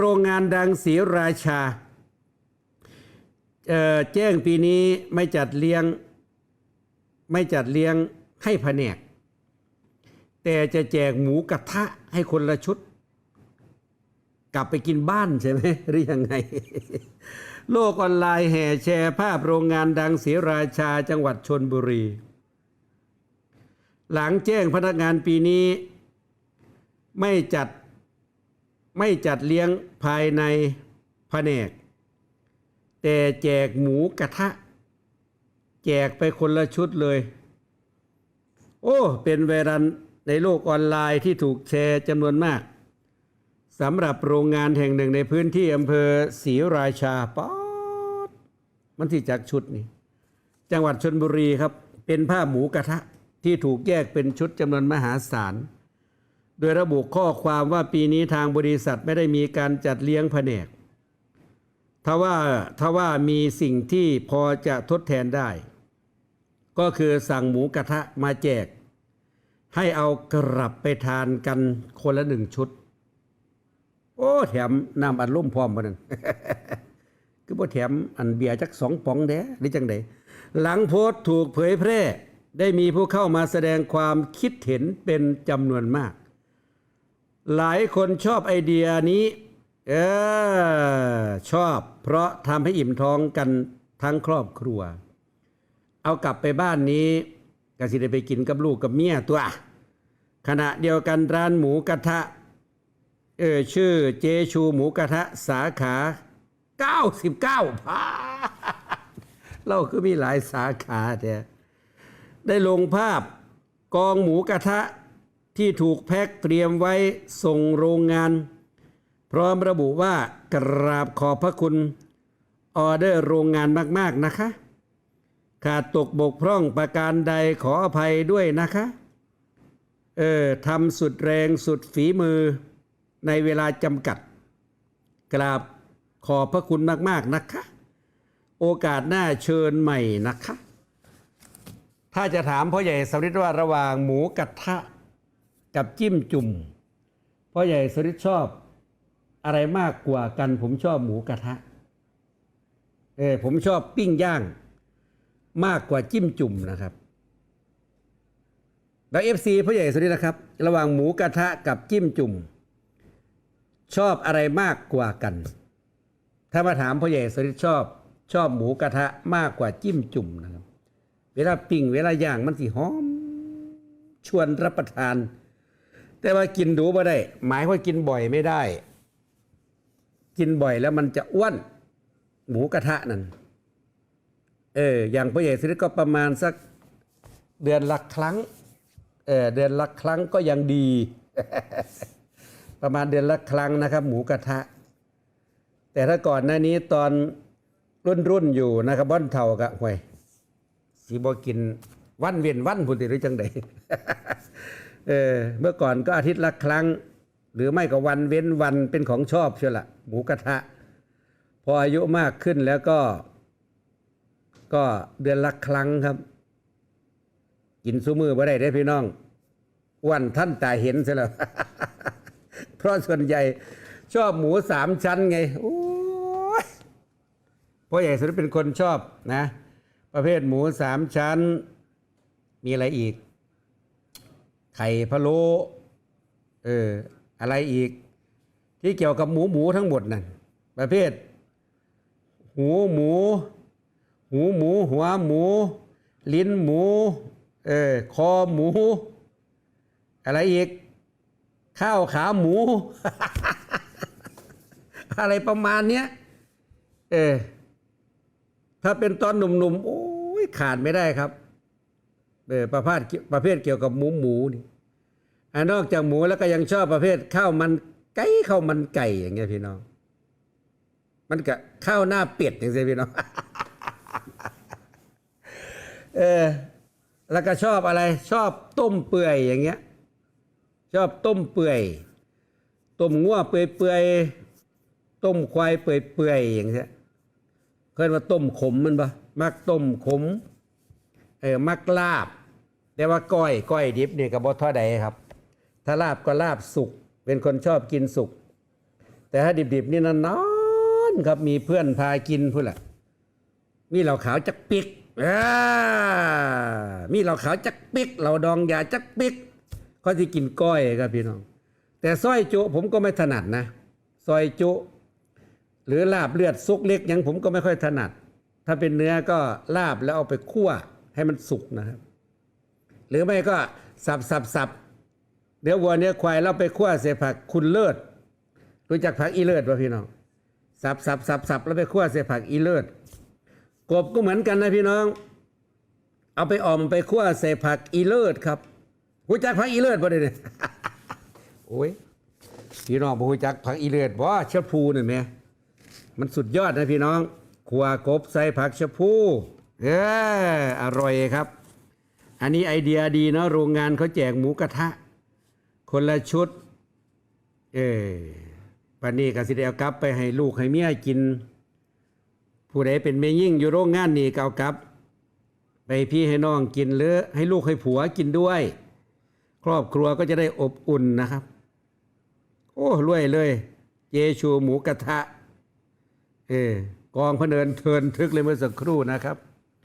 โรงงานดังศรีราชาเอ่อแจ้งปีนี้ไม่จัดเลี้ยงไม่จัดเลี้ยงให้แผนก แต่จะแจกหมูกระทะให้คนละชุด กลับไปกินบ้านใช่ไหมหรือยังไง โลกออนไลน์แห่แชร์ภาพโรงงานดังศรีราชาจังหวัดชนบุรี หลังแจ้งพนักงานปีนี้ ไม่จัด ไม่จัดเลี้ยงภายในแผนก แต่แจกหมูกระทะ แจกไปคนละชุดเลย โอ้ เป็นไวรัลในโลกออนไลน์ที่ถูกแชร์จำนวนมากสำหรับโรงงานแห่งหนึ่งในพื้นที่อำเภอศรีราชาป๊อดมันที่จากชุดนี่จังหวัดชนบุรีครับ เป็นภาหมูกระทะที่ถูกแยกเป็นชุดจำนวนมหาศาล โดยระบุข้อความว่าปีนี้ทางบริษัทไม่ได้มีการจัดเลี้ยงแผนกทว่าทว่ามีสิ่งที่พอจะทดแทนได้ ก็คือสั่งหมูกระทะมาแจก ให้เอากลับไปทานกันคนละหนึ่งชุด โอ้แถมน้ำอัดลมพร้อมมานั่นคือบ่แถมอันเบียร์จักสองป๋องแด้หรือจังไดหลังโพสต์ถูกเผยแพร่ ได้มีผู้เข้ามาแสดงความคิดเห็นเป็นจำนวนมาก หลายคนชอบไอเดียนี้ เออ ชอบ เพราะทำให้อิ่มท้องกันทั้งครอบครัว เอากลับไปบ้านนี้ก็สิได้ไปกินกับลูกกับเมียตัว ขณะเดียวกันร้านหมูกระทะ เออชื่อเจชูหมูกระทะสาขา 99พาเราคือมีหลายสาขาแต่ได้ลงภาพกองหมูกระทะ ที่ถูกแพ็คเตรียมไว้ส่งโรงงาน พร้อมระบุว่ากราบขอบพระคุณออเดอร์โรงงานมาก ๆ นะคะ ขาดตกบกพร่องประการใดขออภัยด้วยนะคะ เออทำสุดแรงสุดฝีมือในเวลาจำกัด กราบขอบพระคุณมาก ๆ นะคะ โอกาสหน้าเชิญใหม่นะคะ ถ้าจะถามพ่อใหญ่สริทว่าระหว่างหมูกระทะ กับจิ้มจุ่มพ่อใหญ่สริทชอบอะไรมากกว่ากัน ผมชอบหมูกระทะเออผมชอบปิ้งย่าง มากกว่าจิ้มจุ่มนะครับ แล้วเอฟซีพ่อใหญ่สรินะครับ ระหว่างหมูกระทะกับจิ้มจุ่ม ชอบอะไรมากกว่ากัน ถ้ามาถามพ่อใหญ่สริชอบ ชอบหมูกระทะมากกว่าจิ้มจุ่มนะครับ เวลาปิ้งเวลาย่างมันสิหอม ชวนรับประทาน แต่ว่ากินดูบ่ได้ หมายว่ากินบ่อยไม่ได้ กินบ่อยแล้วมันจะอ้วน หมูกระทะนั่นเอออย่างพ่อใหญ่สริก็ประมาณสักเดือนละครั้งเออเดือนละครั้งก็ยังดี ประมาณเดือนละครั้งนะครับ หมูกระทะ แต่ถ้าก่อนหน้านี้ตอนรุ่นรุ่นอยู่นะครับบ้านเท่ากะห่วยสีบอกินวันเวียนวันพุนติหรือจังใด เออเมื่อก่อนก็อาทิตย์ละครั้ง หรือไม่ก็วันเว้นวันเป็นของชอบเชียวละหมูกระทะ พออายุมากขึ้นแล้วก็ ก็เดือนละครั้งครับ กินซูมือบ่ได้ได้พี่น้องวันท่านตาเห็นซะแล้ว เพราะส่วนใหญ่ชอบหมูสามชั้นไงโอ้ยพ่อใหญ่สุดเป็นคนชอบนะ ประเภทหมูสามชั้น มีอะไรอีก ไข่พะโล้เอออะไรอีก ที่เกี่ยวกับหมูหมูทั้งหมดนั่นประเภท หูหมู หูหมู หัวหมู ลิ้นหมูเออคอหมู อะไรอีก ข้าวขาหมู อะไรประมาณเนี้ยเออถ้าเป็นตอนหนุ่มๆโอ้ยขาดไม่ได้ครับ ประเภทประเภทเกี่ยวกับหมูหมูนี่อ่านอกจากหมูแล้วก็ยังชอบประเภทข้าวมันไก่ข้าวมันไก่อย่างเงี้ยพี่น้อง มันกับข้าวหน้าเป็ดอย่างเงี้ยพี่น้องเออแล้วก็ชอบอะไร ชอบต้มเปื่อยอย่างเงี้ย ชอบต้มเปื่อยต้มงัวเปื่อยเปื่อยต้มควายเปื่อยเปื่อยอย่างเงี้ยเคยว่าต้มขมมันปะมักต้มขม เออมักลาบแต่ว่าก้อยก้อยดิบนี่กับบอท่อใดครับ ถ้าลาบก็ลาบสุกเป็นคนชอบกินสุก แต่ถ้าดิบๆนี่นานๆครับมีเพื่อนพากินพุ่นแหละมีเหล่าขาวจักปิกอ่ามีเหล่าขาวจักปิกเหล่าดองยาจักปิกเขาที่กินก้อยครับพี่น้อง แต่ซอยจุผมก็ไม่ถนัดนะซอยจุ หรือลาบเลือดซุกเล็กยังผมก็ไม่ค่อยถนัด ถ้าเป็นเนื้อก็ลาบแล้วเอาไปคั่ว ให้มันสุกนะครับ หรือไม่ก็สับสับสับเดี๋ยววัวเนื้อควายเราไปคั่วใส่ผักคุณเลิศรู้จักผักอีเลิศป่ะพี่น้องสับสับสับสับแล้วไปคั่วใส่ผักอีเลิศกบก็เหมือนกันนะพี่น้อง เอาไปอ่อมไปคั่วใส่ผักอีเลิศครับรู้จักผักอีเลิศป่ะเนี่ยโอ้ยพี่น้องบ่รู้จักผักอีเลิศบ่เชะพูนี่แหมมันสุดยอดนะพี่น้องขัวกบใส่ผักชะพู เอออร่อยครับ อันนี้ไอเดียดีเนาะโรงงานเขาแจกหมูกระทะ คนละชุด เออปันนี้ก็สิได้เอากลับไปให้ลูกให้เมียกิน ผู้ใดเป็นแม่ยิ่งอยู่โรงงานนี่ก็เอากลับ ไปพี่ให้น้องกินหรือให้ลูกให้ผัวกินด้วย ครอบครัวก็จะได้อบอุ่นนะครับ โอ้รวยเลย เจชูหมูกระทะ เออกองพเนินเทินทึกเลยเมื่อสักครู่นะครับ